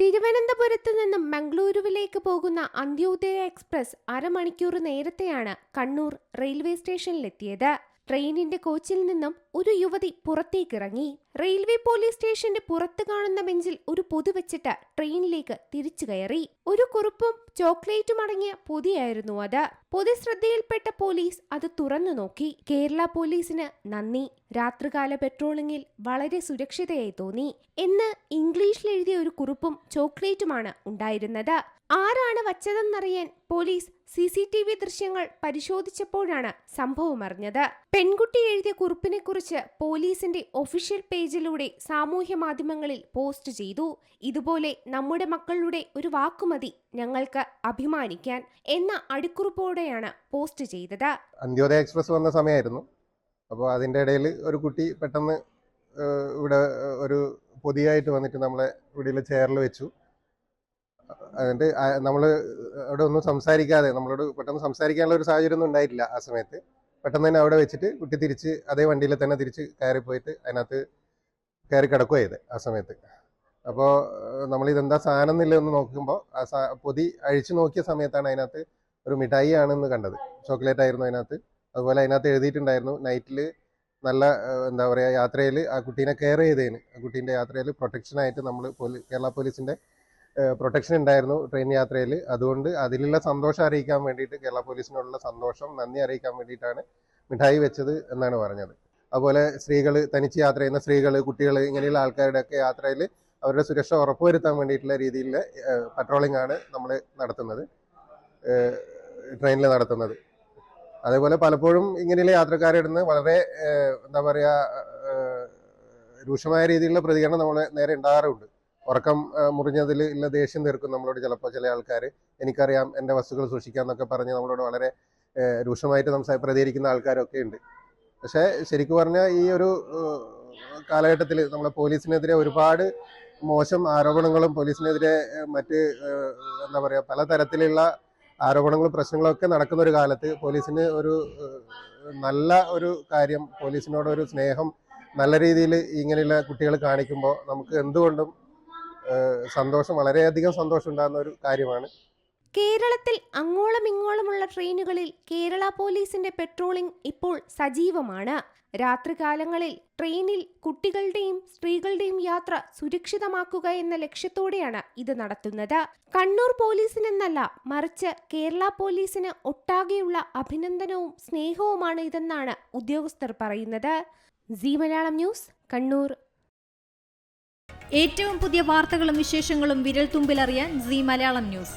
തിരുവനന്തപുരത്ത് നിന്നും മംഗളൂരുവിലേക്ക് പോകുന്ന അന്ത്യോദയ എക്സ്പ്രസ് അരമണിക്കൂർ നേരത്തെയാണ് കണ്ണൂർ റെയിൽവേ സ്റ്റേഷനിലെത്തിയത്. ട്രെയിനിന്റെ കോച്ചിൽ നിന്നും ഒരു യുവതി പുറത്തേക്കിറങ്ങി. റെയിൽവേ പോലീസ് സ്റ്റേഷന്റെ പുറത്ത് കാണുന്ന ബെഞ്ചിൽ ഒരു പൊതി വെച്ചിട്ട് ട്രെയിനിലേക്ക് തിരിച്ചു കയറി. ഒരു കുറിപ്പും ചോക്ലേറ്റും അടങ്ങിയ പൊതിയായിരുന്നു അത്. പൊതി ശ്രദ്ധയിൽപ്പെട്ട പോലീസ് അത് തുറന്നു നോക്കി. കേരള പോലീസിന് നന്ദി. രാത്രികാല പെട്രോളിംഗിൽ വളരെ സുരക്ഷിതയായി തോന്നി. എന്ന് ഒരു കുറിപ്പും ചോക്ലേറ്റുമാണ് ഉണ്ടായിരുന്നത്. ആരാണ് വച്ചതെന്നറിയാൻ police C C T V ദൃശ്യങ്ങൾ പരിശോധിച്ചപ്പോഴാണ് സംഭവം അറിഞ്ഞത്. പെൺകുട്ടി എഴുതിയ കുറിപ്പിനെ കുറിച്ച് പോലീസിന്റെ ഒഫീഷ്യൽ പേജിലൂടെ സാമൂഹ്യ മാധ്യമങ്ങളിൽ പോസ്റ്റ് ചെയ്തു. ഇതുപോലെ നമ്മുടെ മക്കളുടെ ഒരു വാക്കുമതി ഞങ്ങൾക്ക് അഭിമാനിക്കാൻ എന്ന അടിക്കുറിപ്പോടെയാണ് പോസ്റ്റ് ചെയ്തത്. അന്ത്യോദയ എക്സ്പ്രസ് വന്ന സമയമായിരുന്നു. അപ്പോൾ അതിന്റെ ഇടയിൽ ഒരു കുട്ടി പെട്ടെന്ന് ഇവിടെ ഒരു പൊതിയായിട്ട് വന്നിട്ട് നമ്മളെ ഇവിടെയുള്ള ചെയറിൽ വെച്ചു. എന്നിട്ട് നമ്മൾ അവിടെ ഒന്നും സംസാരിക്കാതെ നമ്മളോട് പെട്ടെന്ന് സംസാരിക്കാനുള്ള ഒരു സാഹചര്യം ഒന്നും ഉണ്ടായിട്ടില്ല ആ സമയത്ത്. പെട്ടെന്ന് തന്നെ അവിടെ വെച്ചിട്ട് കുട്ടി തിരിച്ച് അതേ വണ്ടിയിൽ തന്നെ തിരിച്ച് കയറി പോയിട്ട് അതിനകത്ത് കയറി കിടക്കുക ചെയ്ത് ആ സമയത്ത്. അപ്പോൾ നമ്മൾ ഇതെന്താ സാധനം എന്നില്ല എന്ന് നോക്കുമ്പോൾ ആ സാ പൊതി അഴിച്ചു നോക്കിയ സമയത്താണ് അതിനകത്ത് ഒരു മിഠായി ആണെന്ന് കണ്ടത്. ചോക്ലേറ്റ് ആയിരുന്നു അതിനകത്ത്. അതുപോലെ അതിനകത്ത് എഴുതിയിട്ടുണ്ടായിരുന്നു നൈറ്റിൽ നല്ല എന്താ പറയുക യാത്രയിൽ ആ കുട്ടീനെ കെയർ ചെയ്തതിന് ആ കുട്ടീന്റെ യാത്രയിൽ പ്രൊട്ടക്ഷനായിട്ട് നമ്മൾ പോലീ കേരള പോലീസിന്റെ പ്രൊട്ടക്ഷൻ ഉണ്ടായിരുന്നു ട്രെയിൻ യാത്രയിൽ അതുകൊണ്ട് അതിലുള്ള സന്തോഷം അറിയിക്കാൻ വേണ്ടിയിട്ട് കേരള പോലീസിനോടുള്ള സന്തോഷം നന്ദി അറിയിക്കാൻ വേണ്ടിയിട്ടാണ് മിഠായി വെച്ചത് എന്നാണ് പറഞ്ഞത്. അതുപോലെ സ്ത്രീകൾ തനിച്ച് യാത്ര ചെയ്യുന്ന സ്ത്രീകൾ കുട്ടികൾ ഇങ്ങനെയുള്ള ആൾക്കാരുടെ ഒക്കെ യാത്രയിൽ അവരുടെ സുരക്ഷ ഉറപ്പുവരുത്താൻ വേണ്ടിയിട്ടുള്ള രീതിയിലുള്ള പട്രോളിംഗ് ആണ് നമ്മൾ നടത്തുന്നത് ട്രെയിനിൽ നടത്തുന്നത്. അതേപോലെ പലപ്പോഴും ഇങ്ങനെയുള്ള യാത്രക്കാരുടെ നിന്ന് വളരെ എന്താ പറയുക രൂക്ഷമായ രീതിയിലുള്ള പ്രതികരണം നമ്മൾ നേരെ ഉണ്ടാകാറുണ്ട്. ഉറക്കം മുറിഞ്ഞതിൽ ഇല്ല ദേഷ്യം തീർക്കും നമ്മളോട് ചിലപ്പോൾ ചില ആൾക്കാർ എനിക്കറിയാം എന്റെ വസ്തുക്കൾ സൂക്ഷിക്കാം എന്നൊക്കെ പറഞ്ഞ് നമ്മളോട് വളരെ രൂക്ഷമായിട്ട് സംസാ പ്രതികരിക്കുന്ന ആൾക്കാരൊക്കെ ഉണ്ട്. പക്ഷേ ശരിക്കും പറഞ്ഞാൽ ഈ ഒരു കാലഘട്ടത്തിൽ നമ്മളെ പോലീസിനെതിരെ ഒരുപാട് മോശം ആരോപണങ്ങളും പോലീസിനെതിരെ മറ്റ് എന്താ പറയുക പലതരത്തിലുള്ള ആരോപണങ്ങളും പ്രശ്നങ്ങളും ഒക്കെ നടക്കുന്ന ഒരു കാലത്ത് പോലീസിന് ഒരു നല്ല ഒരു കാര്യം പോലീസിനോട് ഒരു സ്നേഹം നല്ല രീതിയിൽ ഇങ്ങനെയുള്ള കുട്ടികൾ കാണിക്കുമ്പോൾ നമുക്ക് എന്തുകൊണ്ടും സന്തോഷം വളരെയധികം സന്തോഷം ഉണ്ടാകുന്ന ഒരു കാര്യമാണ്. കേരളത്തിൽ അങ്ങോളമിങ്ങോളമുള്ള ട്രെയിനുകളിൽ കേരള പോലീസിന്റെ പെട്രോളിംഗ് ഇപ്പോൾ സജീവമാണ്. രാത്രികാലങ്ങളിൽ ട്രെയിനിൽ കുട്ടികളുടെയും സ്ത്രീകളുടെയും യാത്ര സുരക്ഷിതമാക്കുക എന്ന ലക്ഷ്യത്തോടെയാണ് ഇത് നടത്തുന്നത്. കണ്ണൂർ പോലീസിനെന്നല്ല മറിച്ച് കേരള പോലീസിന് ഒട്ടാകെയുള്ള അഭിനന്ദനവും സ്നേഹവുമാണ് ഇതെന്നാണ് ഉദ്യോഗസ്ഥർ പറയുന്നത്. C Malayalam news Kannur. ഏറ്റവും പുതിയ വാർത്തകളും വിശേഷങ്ങളും വിരൽ തുമ്പിലറിയാൻ സി മലയാളം ന്യൂസ്.